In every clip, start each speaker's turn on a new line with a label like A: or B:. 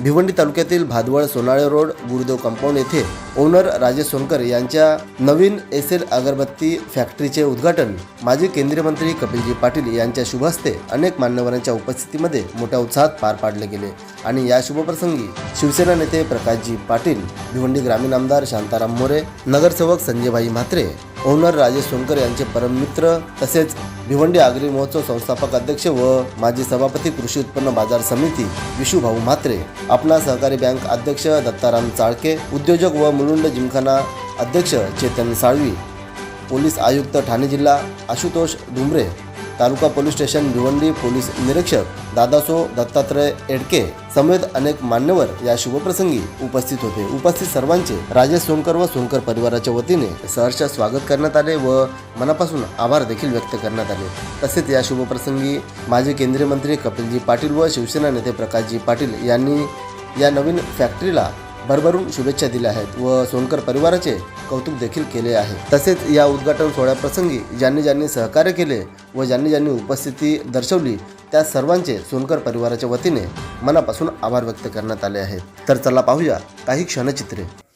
A: भिवंडी तालुक्यातील Bhadwal Sonale road Gurudev compound येथे owner Rajesh Sonkar यांच्या नवीन एस एल अगरबत्ती फॅक्टरीचे उद्घाटन माजी केंद्रीय मंत्री कपिलजी पाटील यांच्या शुभ हस्ते अनेक मान्यवरांच्या उपस्थितीमध्ये मोठ्या उत्साहात पार पाडले गेले. आणि या शुभप्रसंगी शिवसेना नेते प्रकाशजी पाटील भिवंडी ग्रामीण आमदार शांताराम मोरे नगरसेवक संजयभाई म्हात्रे ओनर राजेश सोनकर यांचे परममित्र तसेच भिवंडी आगरी महोत्सव संस्थापक अध्यक्ष व माजी सभापती कृषी उत्पन्न बाजार समिती विशुभाऊ म्हात्रे आपला सहकारी बँक अध्यक्ष दत्ताराम चाळके उद्योजक व मुलुंड जिमखाना अध्यक्ष चेतन साळवी पोलीस आयुक्त ठाणे जिल्हा आशुतोष डुमरे तालुका पोलीस स्टेशन भिवंडी पोलीस निरीक्षक दादासो दत्तात्रय एडके समवेत अनेक मान्यवर या शुभप्रसंगी उपस्थित होते. उपस्थित सर्वांचे राजेश सोनकर व सोनकर परिवाराच्या वतीने सहर्ष स्वागत करण्यात आले व मनापासून आभार देखील व्यक्त करण्यात आले. तसेच या शुभप्रसंगी माजी केंद्रीय मंत्री कपिलजी पाटील व शिवसेना नेते प्रकाशजी पाटील यांनी या नवीन फॅक्टरीला भरभरून शुभेच्छा दिल्या आहेत व सोनकर परिवाराचे कौतुक देखील केले आहे. तसेच या उद्घाटन सोहळ्याप्रसंगी ज्यांनी ज्यांनी सहकार्य केले व ज्यांनी ज्यांनी उपस्थिती दर्शवली त्या सर्वांचे सोनकर परिवाराच्या वतीने मनापासून आभार व्यक्त करण्यात आले आहेत. तर चला पाहूया काही क्षणचित्रे.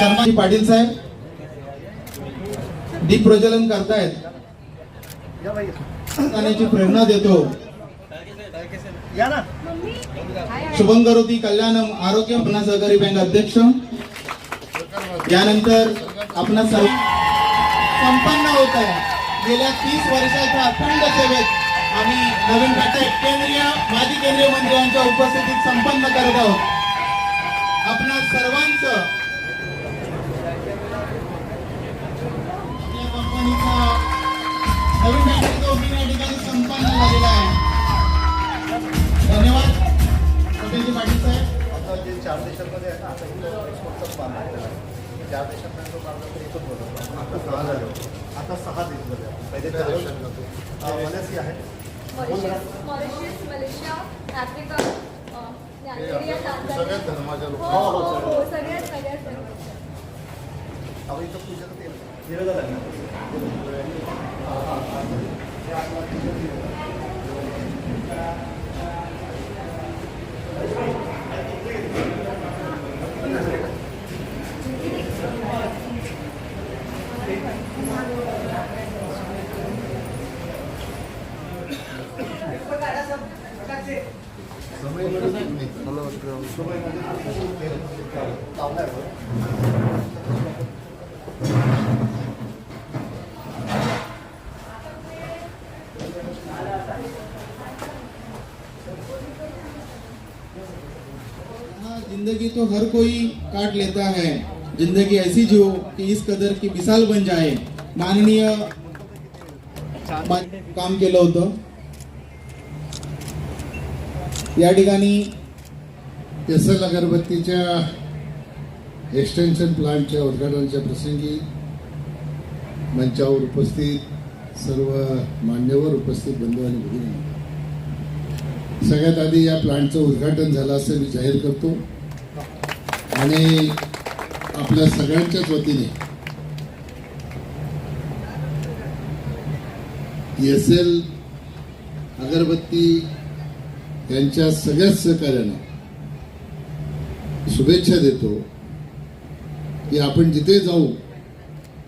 B: सन्मानजी पाटील साहेब दीप प्रज्वलन करतायत. करण्याची प्रेरणा देतो. शुभम करोती कल्याणम आरोग्य पुन्हा सहकारी बँक अध्यक्ष. यानंतर आपणा सर्व संपन्न होत आहे. गेल्या तीस वर्षाच्या अखंड सेवेत आम्ही नवीन घटक केंद्रीय माजी केंद्रीय मंत्र्यांच्या उपस्थितीत संपन्न करत आहोत. आपणा सर्वांचं या कंपनीचा नवीन फॅक्टरीचा ओपनिंग या ठिकाणी जिंदगी तो हर कोई काट लेता है। जिंदगी ऐसी जो कि इस कदर की मिसाल बन जाए। माननीय काम केलं होतं। या ठिकाणी
C: एस एल अगरबत्तीच्या एक्सटेन्शन प्लांटच्या उद्घाटनाच्या प्रसंगी मंचावर उपस्थित सर्व मान्यवर उपस्थित बंधू आणि भगिनी. सगळ्यात आधी या प्लांटचं उद्घाटन झालं असं मी जाहीर करतो. आणि आपल्या सगळ्यांच्याच वतीने एस एल अगरबत्ती यांच्या सगळ्याच सहकार्यानं शुभेच्छा देतो की आपण जिथे जाऊ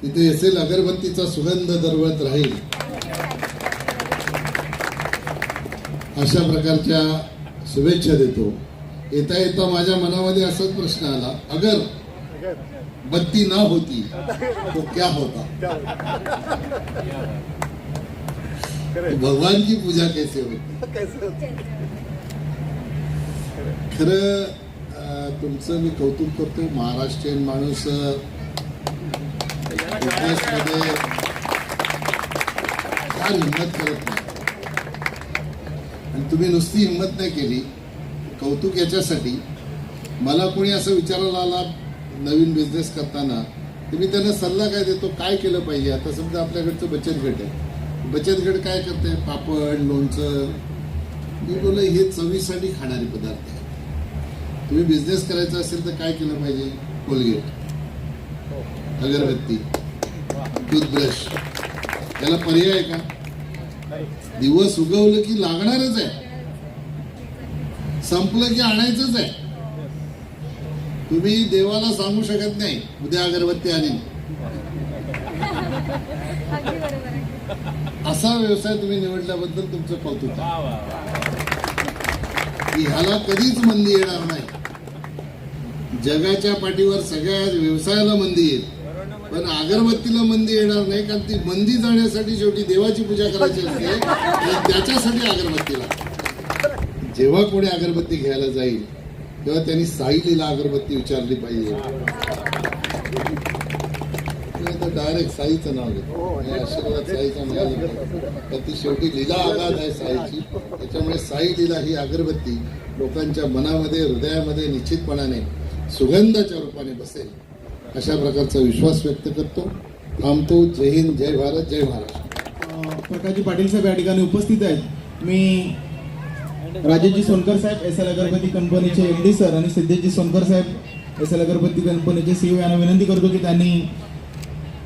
C: तिथे असेल अगरबत्तीचा सुगंध दरवत राहील. अशा प्रकारच्या शुभेच्छा देतो. येता येता माझ्या मनामध्ये असाच प्रश्न आला. अगर बत्ती ना होती तो क्या होता? भगवान की पूजा कैसे होती? खरं तुमचं मी कौतुक करतो महाराष्ट्रीयन माणूस अं, फार हिंमत करत नाही आणि तुम्ही नुसती हिंमत नाही केली कौतुक याच्यासाठी. मला कोणी असं विचारायला आला नवीन बिझनेस करताना तर मी त्यांना सल्ला काय देतो काय केलं पाहिजे? आता समजा आपल्याकडचं बचत गट आहे. बचत गट काय करते पापड लोणचं. मी बोल हे चवीसाठी खाणारे पदार्थ आहेत. तुम्ही बिझनेस करायचा असेल तर काय केलं पाहिजे? कोलगेट. अगरबत्ती. टूथब्रश. त्याला पर्याय आहे का? दिवस उगवलं की लागणारच आहे. संपलं की आणायचंच आहे. तुम्ही देवाला सांगू शकत नाही उद्या अगरबत्ती
D: आहे.
C: असा व्यवसाय तुम्ही निवडल्याबद्दल तुमचं कौतुक. की ह्याला कधीच मंदी येणार नाही. जगाच्या पाठीवर सगळ्या व्यवसायाला मंदी येईल. पण अगरबत्तीला मंदी येणार नाही कारण ती मंदी जाण्यासाठी शेवटी देवाची पूजा करायची असते. त्याच्यासाठी अगरबत्तीला जेव्हा कोणी अगरबत्ती घ्यायला जाईल तेव्हा त्यांनी साईलीला अगरबत्ती विचारली पाहिजे. डायरेक्ट साईचं नाव घेतो आणि आशीर्वाद साईचं नाव घेतो तर ती शेवटी लीला आघात आहे साईची. त्याच्यामुळे साई लीला ही अगरबत्ती लोकांच्या मनामध्ये हृदयामध्ये निश्चितपणाने सुगंधाच्या रूपाने बसेल. अशा प्रकारचा विश्वास व्यक्त करतो. थांबतो. जय हिंद जय भारत जय महाराष्ट्र.
B: प्रकाशजी पाटील साहेब या ठिकाणी उपस्थित आहेत. मी राजेशजी सोनकर साहेब एस एल अगरबत्ती कंपनीचे एम डी सर आणि सिद्धेशजी सोनकर साहेब एस एल अगरबत्ती कंपनीचे सीईओ यांना विनंती करतो की त्यांनी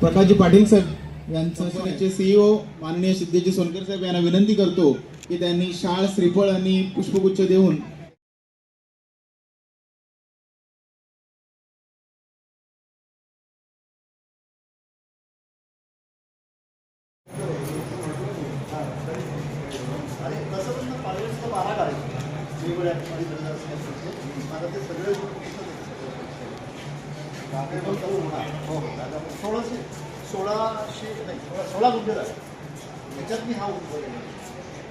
B: प्रकाशजी पाटील साहेब यांचं सीईओ माननीय सिद्धेशजी सोनकर साहेब यांना विनंती करतो की त्यांनी शाळ श्रीफळ आणि पुष्पगुच्छ देऊन
E: बारा काढायचे वेगवेगळ्या ठिकाणी धंदा मला ते सगळे होणार. हो, हो सोळाशे सोळाशे नाही सोळा सोळा गुंठे झाले. याच्यात मी हा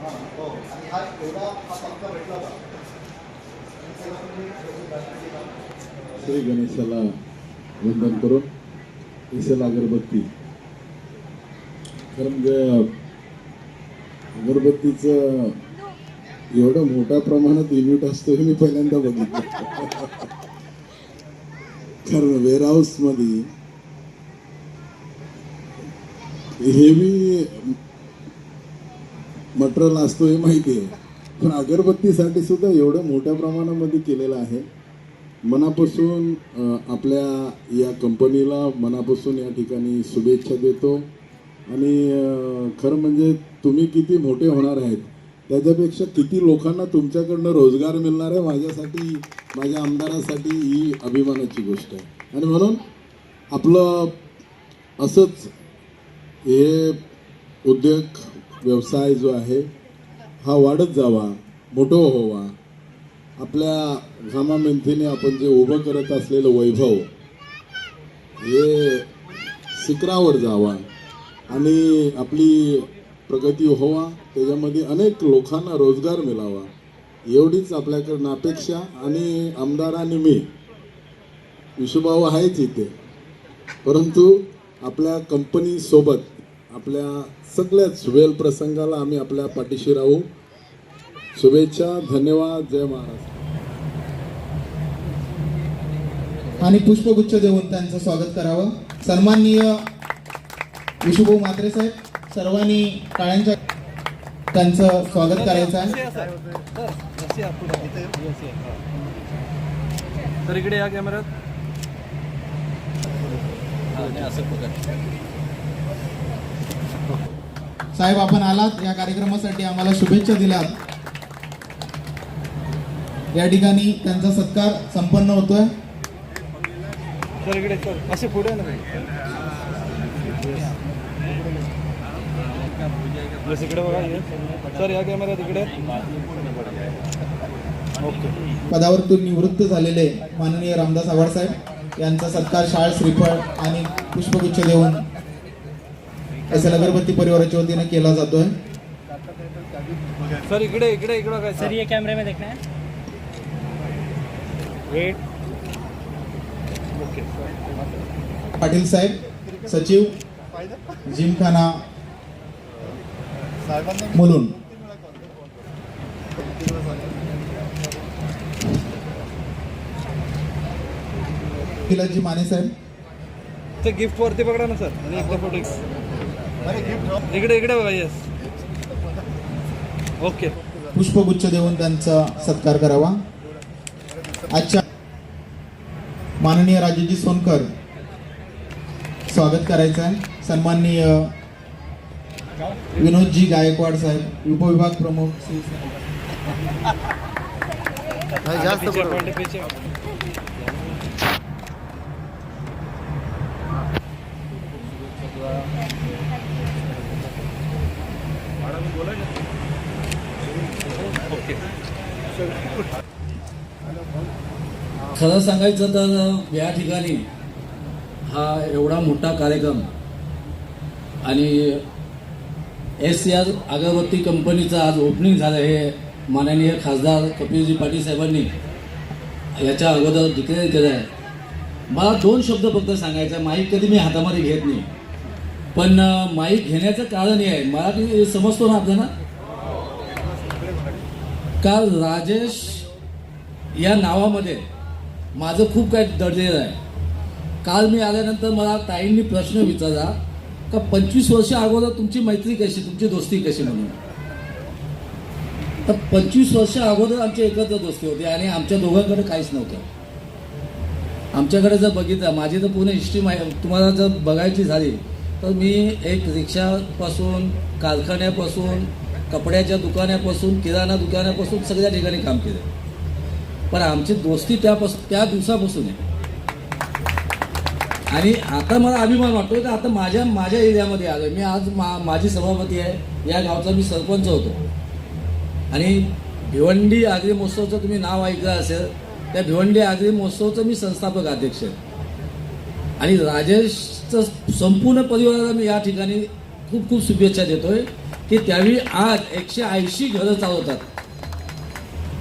E: हां हो. आणि हा एवढा हा भेटला होता.
F: श्री गणेशाला वंदन करून इसेल अगरबत्ती. कारण अगरबत्तीचं एवढं मोठ्या प्रमाणात युनिट असतो हे मी पहिल्यांदा बघितलं. कारण वेअरहाऊसमध्ये हेवी मटेरियल असतो हे माहिती आहे. पण अगरबत्तीसाठी सुद्धा एवढं मोठ्या प्रमाणामध्ये केलेलं आहे. मनापासून आपल्या या कंपनीला मनापासून या ठिकाणी शुभेच्छा देतो. आणि खरं म्हणजे तुम्ही किती मोठे होणार आहेत त्याच्यापेक्षा किती लोकांना तुमच्याकडनं रोजगार मिळणार आहे माझ्यासाठी माझ्या आमदारासाठी ही अभिमानाची गोष्ट आहे. आणि म्हणून आपलं असंच हे उद्योग व्यवसाय जो आहे हा वाढत जावा मोठं व्हावा. आपल्या घामामेंथीने आपण जे उभं करत असलेलं वैभव हे शिखरावर जावा. आणि आपली प्रगती व्हावा त्याच्यामध्ये अनेक लोकांना रोजगार मिळावा. एवढीच आपल्याकडनं अपेक्षा आणि आमदारांनी मी. विशुभाऊ आहेच इथे. परंतु आपल्या कंपनीसोबत आपल्या सगळ्याच वेल प्रसंगाला आम्ही आपल्या पाठीशी राहू. शुभेच्छा धन्यवाद जय महाराष्ट्र
B: आणि पुष्पगुच्छ देऊन त्यांचं स्वागत करावं. सन्माननीय विशुभाऊ म्हात्रे साहेब. सर्वांनी टाळ्यांच्या त्यांचं स्वागत करायचं आहे.
G: तर इकडे या कॅमेऱ्यात
B: साहेब आपण आलात. या कार्यक्रमासाठी आम्हाला शुभेच्छा दिल्यात. या ठिकाणी त्यांचा सत्कार संपन्न होतोय.
G: सर इकडे सर. असे पुढे ना बस इकडे बघा ये सर या कॅमेऱ्यात इकडे ओके
B: पदावरतून निवृत्त झालेले माननीय रामदास आव्हाड साहेब यांचा सत्कार शाळ श्रीफळ आणि पुष्पगुच्छ देऊन एस एल अगरबत्ती परिवाराच्या वतीने केला जातोय.
G: सर इकडे इकडे इकडे काय
H: सर ये कैमरे में देखना है. वेट
G: ओके
B: पाटील साहेब सचिव जिमखाना मुलुंड तिलाजी माने साहेब.
G: ते गिफ्ट वरती पकडा ना सर आणि एकदा फोटो इकडे इकडे बघा येस ओके
B: पुष्पगुच्छ देऊन त्यांचा सत्कार करावा. आजच्या माननीय राजेजी सोनकर स्वागत करायचं आहे. सन्माननीय विनोदजी गायकवाड साहेब उपविभाग प्रमुख
I: खरं सांगायचं तर या ठिकाणी हा एवढा मोठा कार्यक्रम आणि एस सी आर अगरबत्ती कंपनीचं आज ओपनिंग झालं हे माननीय खासदार कपिलजी पाटील साहेबांनी याच्या अगोदर डिक्लेअर केलं आहे. मला दोन शब्द फक्त सांगायचं आहे माईक कधी मी हातामध्ये घेत नाही. पण माईक घेण्याचं कारण हे आहे. मराठी समजतो ना आपल्याला? काल राजेश या नावामध्ये माझं खूप काही दडलेलं आहे. काल मी आल्यानंतर मला ताईंनी प्रश्न विचारला का पंचवीस वर्ष अगोदर तुमची मैत्री कशी तुमची दोस्ती कशी म्हणून? तर पंचवीस वर्ष अगोदर आमची एकत्र दोस्ती होती आणि आमच्या दोघांकडे काहीच नव्हतं. आमच्याकडे जर बघितलं माझी तर पूर्ण हिस्ट्री माहि तुम्हाला जर बघायची झाली तर मी एक रिक्षापासून कारखान्यापासून कपड्याच्या दुकानापासून किराणा दुकानापासून सगळ्या ठिकाणी काम केलं. पण आमची दोस्ती त्यापासून त्या दिवसापासून आहे. आणि आता मला अभिमान वाटतो की आता माझ्या माझ्या एरियामध्ये आलो मी आज मा माझी सभापती आहे. या गावचा मी सरपंच होतो. आणि भिवंडी आगरी महोत्सवचं तुम्ही नाव ऐकलं असेल त्या भिवंडी आगरी महोत्सवचं मी संस्थापक अध्यक्ष आहे. आणि राजेशचं संपूर्ण परिवाराला मी या ठिकाणी खूप खूप शुभेच्छा देतोय की त्यावेळी आज एकशे ऐंशी घरं चालवतात.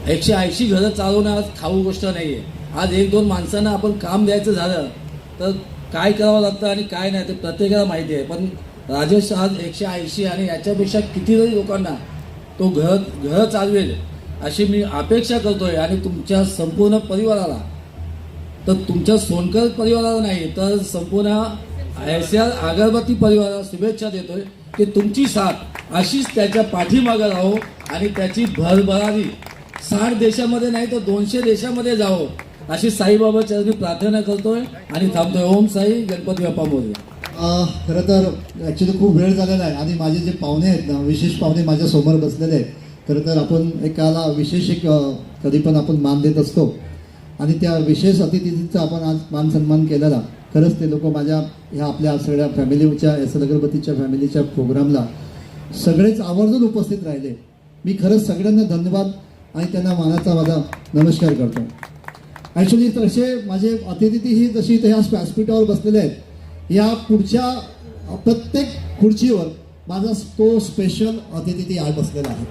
I: एकशे ऐंशी घरं चालवणं आज खाऊ गोष्ट नाही आहे आज एक दोन माणसांना आपण काम द्यायचं झालं तर काय करावं लागतं आणि काय नाही ते प्रत्येकाला माहिती आहे. पण राजेश आज एकशे ऐंशी आणि याच्यापेक्षा कितीतरी लोकांना तो घर घर चालवेल अशी मी अपेक्षा करतोय. आणि तुमच्या संपूर्ण परिवाराला. तर तुमच्या सोनकर परिवाराला नाही तर संपूर्ण एस आर अगरबत्ती परिवाराला शुभेच्छा देतोय की तुमची साथ अशीच त्याच्या पाठीमागं राहो आणि त्याची भरभरारी. साठ देशामध्ये नाही तर दोनशे देशामध्ये जावो. अशी साईबाबा चरणी प्रार्थना करतोय आणि थांबतोय. ओम साई गणपती बाप्पा मोरे.
E: खरं तर ॲक्च्युली खूप वेळ झालेला आहे आणि माझे जे पाहुणे आहेत ना विशेष पाहुणे माझ्यासमोर बसलेले आहेत. खरं तर आपण एकाला विशेष एक कधी पण आपण मान देत असतो. आणि त्या विशेष अतिथींचा आपण आज मान सन्मान केलेला. खरंच ते लोक माझ्या ह्या आपल्या सगळ्या फॅमिलीच्या एस एल अगरबत्तीच्या फॅमिलीच्या प्रोग्रामला सगळेच आवर्जून उपस्थित राहिले. मी खरंच सगळ्यांना धन्यवाद आणि त्यांना मानाचा माझा नमस्कार करतो. ॲक्च्युली तसे माझे अतिथीही जशी इथे ह्या व्यासपीठावर बसलेले आहेत या पुढच्या प्रत्येक खुर्चीवर माझा तो स्पेशल अतिथी आज बसलेला आहे.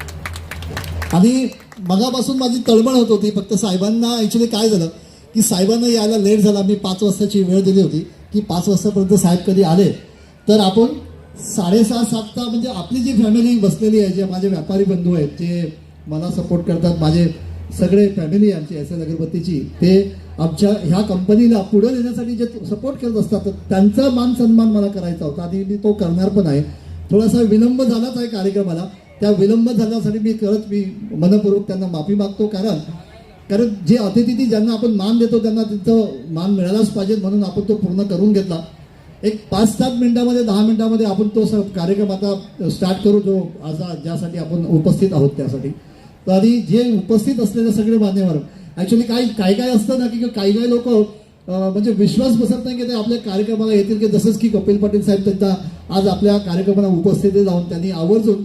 E: आणि मगापासून माझी तळमळ होत होती फक्त साहेबांना ॲक्च्युली काय झालं की साहेबांना यायला लेट झाला. मी पाच वाजताची वेळ दिली होती की पाच वाजतापर्यंत साहेब कधी आले? तर आपण साडेसहा सातता म्हणजे आपली जी फॅमिली बसलेली आहे जे माझे व्यापारी बंधू आहेत जे मला सपोर्ट करतात माझे सगळे फॅमिली आमची एस एल अगरबत्तीची ते आमच्या ह्या कंपनीला पुढे नेण्यासाठी जे सपोर्ट करत असतात तर त्यांचा मान सन्मान मला करायचा होता. आणि मी तो करणार पण आहे. थोडासा विलंब झालाच आहे कार्यक्रमाला. त्या विलंब झाल्यासाठी मी करत मी मनपूर्वक त्यांना माफी मागतो. कारण कारण जे अतिथी ज्यांना आपण मान देतो त्यांना तिथं मान मिळालाच पाहिजे म्हणून आपण तो पूर्ण करून घेतला. एक पाच सात मिनिटामध्ये दहा मिनिटामध्ये आपण तो स- कार्यक्रम आता स्टार्ट करू जो आज ज्यासाठी आपण उपस्थित आहोत त्यासाठी. आणि जे उपस्थित असलेले सगळे मान्यवर ॲक्च्युली काही काही काय असतं ना की काही काही लोक म्हणजे विश्वास बसत नाही की ते आपल्या कार्यक्रमाला येतील की जसंच की कपिल पाटील साहेब त्यांचा आज आपल्या कार्यक्रमाला उपस्थिती जाऊन त्यांनी आवर्जून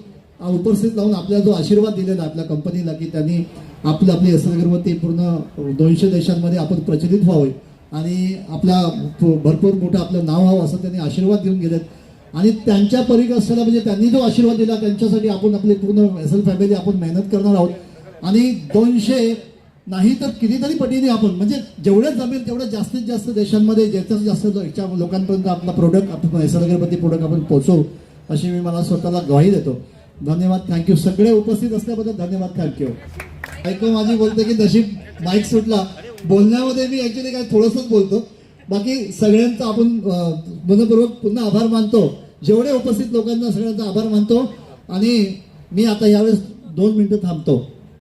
E: उपस्थित लावून आपल्याला जो आशीर्वाद दिलेला आपल्या कंपनीला की त्यांनी आपलं आपली एस पूर्ण दोनशे देशांमध्ये आपण प्रचलित व्हावे. आणि आपला भरपूर मोठं आपलं नाव व्हावं असं त्यांनी आशीर्वाद देऊन गेलेत. आणि त्यांच्या परीक असलेला म्हणजे त्यांनी जो आशीर्वाद दिला त्यांच्यासाठी आपण आपली पूर्ण एस फॅमिली आपण मेहनत करणार आहोत. आणि दोनशे नाही तर कितीतरी पटीने आपण म्हणजे जेवढे जमेल तेवढं जास्तीत जास्त देशांमध्ये ज्याच्यात जास्त याच्या लोकांपर्यंत आपला प्रोडक्ट आपण एस अगरबत्ती प्रोडक्ट आपण पोहोचवू अशी मी मला स्वतःला ग्वाही देतो. धन्यवाद. थँक्यू सगळे उपस्थित असल्याबद्दल धन्यवाद. थँक्यू ऐकून माझी बोलते की जशी माईक सुटला. बोलण्यामध्ये मी ऍक्च्युली काय थोडंसंच बोलतो. बाकी सगळ्यांचा आपण मनपूर्वक पुन्हा आभार मानतो. जेवढे उपस्थित लोकांना सगळ्यांचा आभार मानतो. आणि मी आता यावेळेस दोन मिनिटं थांबतो.